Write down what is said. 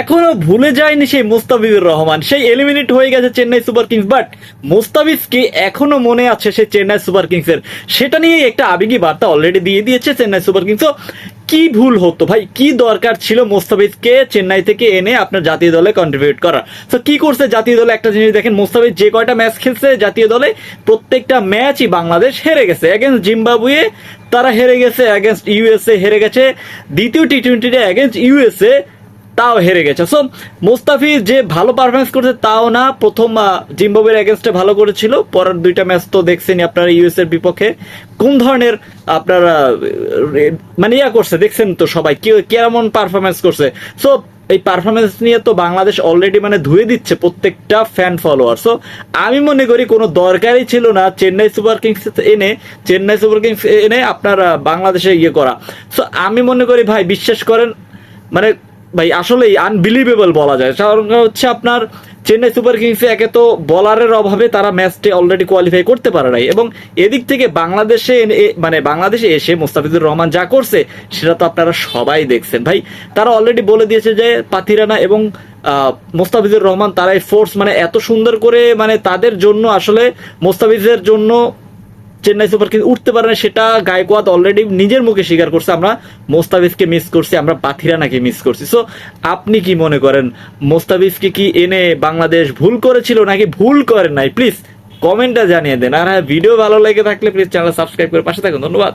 এখনও ভুলে যায়নি সেই মুস্তাফিজুর রহমান। সেই এলিমিনেট হয়ে গেছে চেন্নাই সুপার কিংস বাট মুস্তাফিজকে এখনও মনে আছে সেই চেন্নাই সুপার কিংস এর সেটা নিয়ে একটা আবেগী বার্তা অলরেডি দিয়ে দিয়েছে চেন্নাই সুপার কিংস। কি ভুল হতো ভাই? কি দরকার ছিল মুস্তাফিজকে চেন্নাই থেকে এনে আপনার জাতীয় দলে কন্ট্রিবিউট করা তো কি করছে জাতীয় দলে? একটা জিনিস দেখেন, মুস্তাফিজ যে কয়টা ম্যাচ খেলছে জাতীয় দলে, প্রত্যেকটা ম্যাচই বাংলাদেশ হেরে গেছে। এগেনস্ট জিম্বাবুয়ে তারা হেরে গেছে এগেনস্ট ইউএসএ হেরে গেছে। দ্বিতীয় টি টোয়েন্টিতে এগেনস্ট ইউএসএ তাও হেরে গেছে। সো মুস্তাফিজ যে ভালো পারফরমেন্স করছে তাও না, প্রথম জিম্বাবুয়ের এগেনস্টে ভালো করেছিল। পরের দুইটা ম্যাচ তো দেখছেনই আপনার ইউএস এর বিপক্ষে। কোন ধরনের আপনার মানে ইয়া করছে, দেখছেন তো সবাই, কি, কেমন পারফরমেন্স করছে। সো এই পারফরমেন্স নিয়ে তো বাংলাদেশ অলরেডি মানে ধুয়ে দিচ্ছে প্রত্যেকটা ফ্যান ফলোয়ার সো আমি মনে করি কোনো দরকারই ছিল না চেন্নাই সুপার কিংস এনে, চেন্নাই সুপার কিংস এনে আপনার বাংলাদেশে ইয়ে করা। সো আমি মনে করি ভাই, বিশ্বাস করেন মানে ভাই, আসলেই আনবিলিভেবল বলা যায়। কারণ হচ্ছে আপনার চেন্নাই সুপার কিংসে একে তো বলারের অভাবে তারা ম্যাচটি অলরেডি কোয়ালিফাই করতে পারে নাই। এবং এদিক থেকে বাংলাদেশে মানে বাংলাদেশে এসে মুস্তাফিজুর রহমান যা করছে, সেটা তো আপনারা সবাই দেখছেন। ভাই, তারা অলরেডি বলে দিয়েছে যে পাথিরানা এবং মোস্তাফিজুর রহমান তারাই ফোর্স মানে এত সুন্দর করে মানে তাদের জন্য আসলে মোস্তাফিজের জন্য চেন্নাই সুপার কিংস উঠতে পারে না, সেটা গায়কোয়াদ অলরেডি নিজের মুখে স্বীকার করছে। আমরা মোস্তাফিজকে মিস করছি, আমরা পাথিরা নাকি মিস করছি। সো আপনি কি মনে করেন, মোস্তাফিজকে কি এনে বাংলাদেশ ভুল করেছিল নাকি ভুল করেন নাই? প্লিজ কমেন্টটা জানিয়ে দেন। আর হ্যাঁ ভিডিও ভালো লেগে থাকলে প্লিজ চ্যানেল সাবস্ক্রাইব করে পাশে থাকুন। ধন্যবাদ।